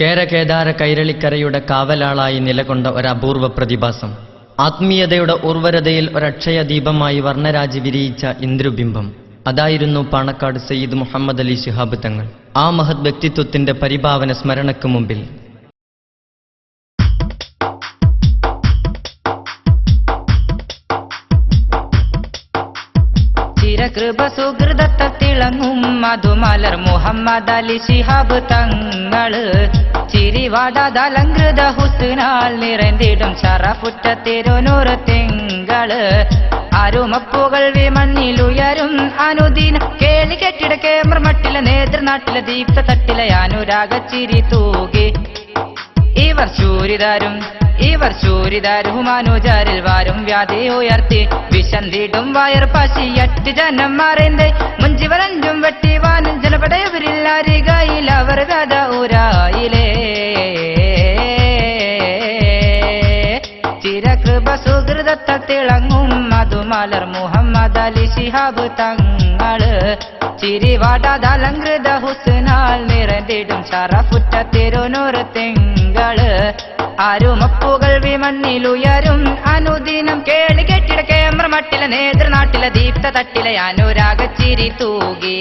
കേരകേദാര കൈരളിക്കരയുടെ കാവലാളായി നിലകൊണ്ട ഒരപൂർവ പ്രതിഭാസം. ആത്മീയതയുടെ ഉർവരതയിൽ ഒരക്ഷയ ദീപമായി വർണരാജി വിരിയിച്ച ഇന്ദ്രബിംബം. അതായിരുന്നു പാണക്കാട് സയ്യിദ് മുഹമ്മദ് അലി ശിഹാബ് തങ്ങൾ. ആ മഹത് വ്യക്തിത്വത്തിന്റെ പരിഭാവന സ്മരണയ്ക്ക് മുമ്പിൽ ചിരകൃപ സുഹൃതത്ത തിളങ്ങും മധുമലർ മുഹമ്മദ് അലി ശിഹാബ് തങ്ങൾ. ചിരിവാടാതലങ്കൃത ഹുസ്നാൽ നിറഞ്ഞിടും ശറഫുറ്റ തിരുനൂറ് തിങ്കൾ. അരുമപ്പുകൾ വിമണ്ണിലുയരും അനുദിനം കേളി കെട്ടിട കേമർ മട്ടിലെ നേതൃനാട്ടിലെ ദീപ്ത തട്ടിലെ അനുരാഗ ചിരി തൂകി. ഇവർ ശൂരിതാരും ഇവർ ശൂരിതാരും അനുചാരിൽ വാരും വ്യാധി ഉയർത്തി. വിശന്തിടും വയർ പശിയറ്റ് ജനം മറந்து മുഞ്ചിവരഞ്ചും വെട്ടി വാനും ജനപടയവരില്ലാരികയിൽ അവർ കഥ ഉരായിലേ ചിരകൃപ സുഹൃതത്ത തിളങ്ങും മധുമലർ മുഹമ്മദ് അലി ശിഹാബ് തങ്ങൾ. ചിരിവാടാതലങ്കൃത ഹുസ്നാൽ നിറഞ്ഞിടും ചറപ്പുറ്റ തിരുനൂറ് തിങ്കൾ. അരുമപ്പുകൾ വിമണ്ണിലുയരും. അനുദിനം കേളി കെട്ടിട കേമ്ര മട്ടിലെ നേതൃനാട്ടിലെ ദീപ്ത തട്ടിലെ അനുരാഗച്ചിരി തൂകി.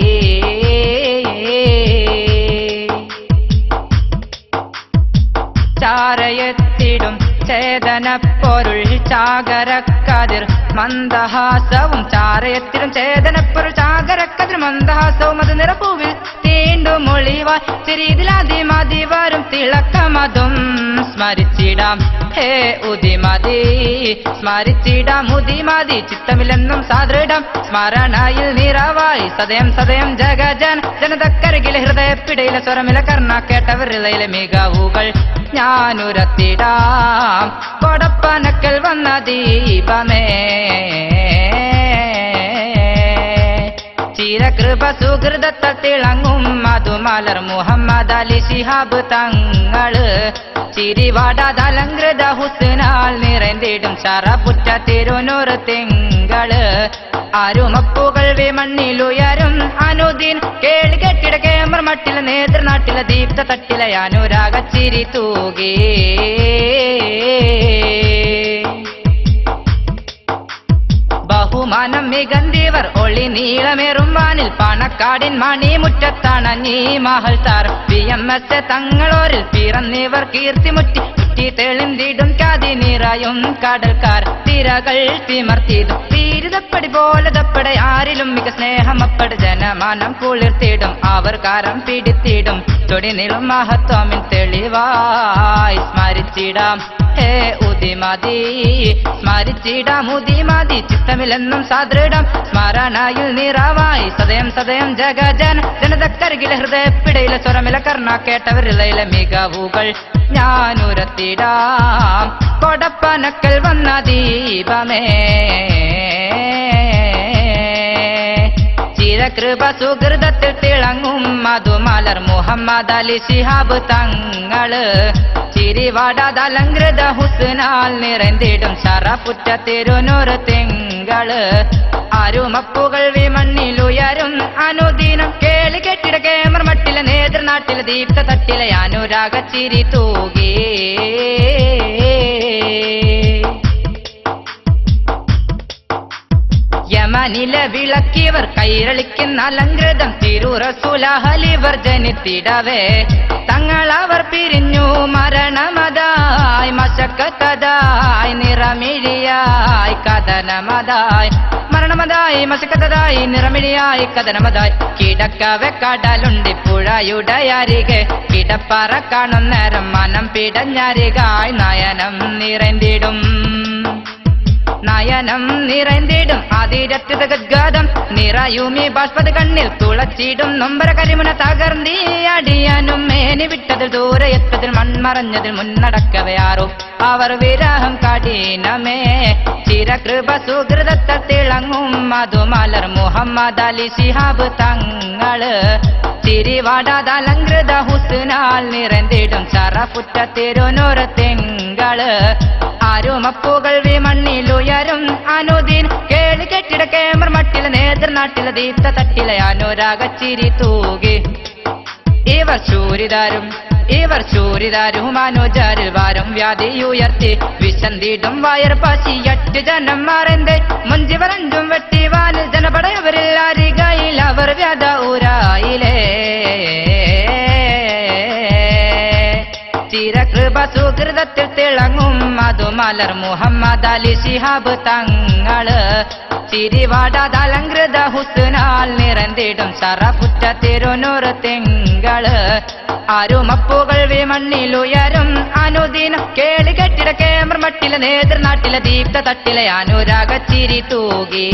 ചാരയത്തിടും ചേതന പൊരുൾ ചാകരക്കതിർ. മന്ദഹാസവും ചാരയെത്തിടും ചേതനപ്പൊരുൾ ചാകരക്കതിർ. മന്ദഹാസവും അത് നിറപ്പൂവിൽ തീണ്ടും ഒളിവായി. ചിരീതിലാദിമതി വരും തിളക്കമതും. സ്മരിച്ചിടാം. ഹേ ഉദിമതി. സ്മരിച്ചിടാം. ഉദിമതി. ചിത്തമില്ലെന്നും സാദൃഢം. സ്മരണയിൽ നിറവായി. സദയം സദയം ജഗജൻ. ജനതക്കരകിലെ ഹൃദയപ്പിടയിലെ സ്വരമില കർണ കേട്ടവരിലെ മികവുകൾ ഞാനുരത്തിടാം. കൊടപ്പനക്കൽ വന്ന ദീപമേ. ചിരകൃപ സുഹൃതത്ത തിളങ്ങും മധുമലർ മുഹമ്മദ് അലി ശിഹാബ് തങ്ങൾ. ചിരിവാടാതലങ്കൃത ഹുസ്നാൽ നിറഞ്ഞിടും ശറപുറ്റ തിരുനൂറ് തിങ്കൾ. അരുമപ്പുകൾ വിമണ്ണിലുയരും അനുദിൻ. കേളി കെട്ടിട കേമർ മട്ടിലെ നേതൃനാട്ടിലെ ദീപ്ത തട്ടിലെ അനുരാഗ ചിരി തൂകി. ബഹുമാനം മികന്തിവർ ഒളി നീളമേറും വാനിൽ പാണക്കാടിൻ മണി മുറ്റത്താണ് നീ മഹൽ താർ. പി എം എസ് തങ്ങളോരിൽ പിറന്നിവർ കീർത്തിമുറ്റി. മുറ്റി തെളിന്തിടും കാതി നിറയും കടൽക്കാർ. തിരകൾ തിമർത്തിയതും തീരുതപ്പടി പോലെ തപ്പടെ ആരിലും മിക സ്നേഹമപ്പട് ജനമാനം കുളിർത്തിടും അവർ കാരം പിടിത്തിടും. തൊടി നീളും മഹത്വമിൻ തെളിവായി സ്മരിച്ചിടാം. ഹേ ഉദിമതി. സ്മരിച്ചിടാം ചിത്തമില്ലെന്നും സാദൃഢം. സ്മരണയിൽ നിറവായി സദയം സദയം ജഗജൻ. ജനതക്കരികിലെ ഹൃദയപ്പിടയിലെ സ്വരമില കർണ കേട്ടവരിലെ മികവുകൾ ഞാനുരത്തിടാം. കൊടപ്പനക്കൽ വന്ന ദീപമേ. ചിരകൃപ സുഹൃതത്തിൽ തിളങ്ങും മധുമലർ മുഹമ്മദ് അലി ശിഹാബ് തങ്ങൾ ചിരിവാടാതലങ്കൃത ഹുസ്നാൽ നിറഞ്ഞിടും ശറപ്പുറ്റ തിരുനൂറ് തിങ്കൾ. അരുമപ്പുകൾ വിമണ്ണിലുയരും അനുദിനം കേളി കെട്ടിട കേമർ മട്ടിലെ നേതൃനാട്ടിലെ ദീപ്ത തട്ടിലെ അനുരാഗ ചിരി തൂകി. യമനിലെ വിളക്കിയവർ കൈരളിക്കുന്ന അലങ്കൃതം തിരുറസുലഹലിവർ ജനിത്തിടവേ. തങ്ങളവർ പിരിഞ്ഞു മരണമതായി മശക്കത്തതായി നിറമിഴിയായി കഥനമതായി. മരണമതായി മശക്കത്തതായി നിറമിഴിയായി കഥനമതായി. കിടക്കവെ കടലുണ്ടി പുഴയുടയരികെ കിടപ്പറ കാണുന്നേരം മനം പിടഞ്ഞരികായി നയനം നിറഞ്ഞിടും നയനം നിറന്തിടും. അതിരത്യത ഗദ്ഗാദം നിറയുമി ബാഷ്പത കണ്ണിൽ തുളച്ചിടും. നൊമ്പര കരിമുന തകർന്നീ അടിയാനും മേനി വിട്ടതിൽ ദൂരെ എത്തതിൽ മൺമറഞ്ഞതിൽ മുന്നടക്കവേ ആറും. അവർ വിരഹം കഠിനമേ. ചിരകൃപ സുഹൃതത്ത തിളങ്ങും. മധുമലർ മുഹമ്മദ് അലി ശിഹാബ് തങ്ങൾ തിരിവാടാതലങ്കൃത ഹുസ്നാൽ നിറന്തിടും. സറപുറ്റ തിരുനൂറ് തിങ്കൾ. അരുമപ്പുകൾ വിമണ്ണിലുയരും നേതൃനാട്ടിലെ ദീപ്ത തട്ടിലെ അനുരാഗച്ചിരി തൂകി. ഇവർ ശൂരിതാരും ഇവർ ശൂരിതാരും വാരം വ്യാധി ഉയർത്തി. വിശന്തിടും വയർ പാശി എട്ട് ജനം മറந்து മുഞ്ചിവരഞ്ചും വെട്ടി വാനിൽ ജനപടയവരിൽ അരികയിൽ അവർ വ്യാധ ഊരായിലേ. ചിരകൃപ സുഹൃതത്തിൽ തിളങ്ങും മധുമലർ മുഹമ്മദ് അലി ശിഹാബ് തങ്ങൾ. ചിരിവാടാതെ അലങ്കൃത ഹുസ്നാൽ നിറന്തിടും സറപുറ്റ തിരുനൂറ് തിങ്കൾ. അരുമപ്പുകൾ വിമണ്ണിലുയരും അനുദിനം കേളി കെട്ടിട കേമർ മട്ടിലെ നേതൃനാട്ടിലെ ദീപ്ത തട്ടിലെ അനുരാഗ ചിരി തൂകി.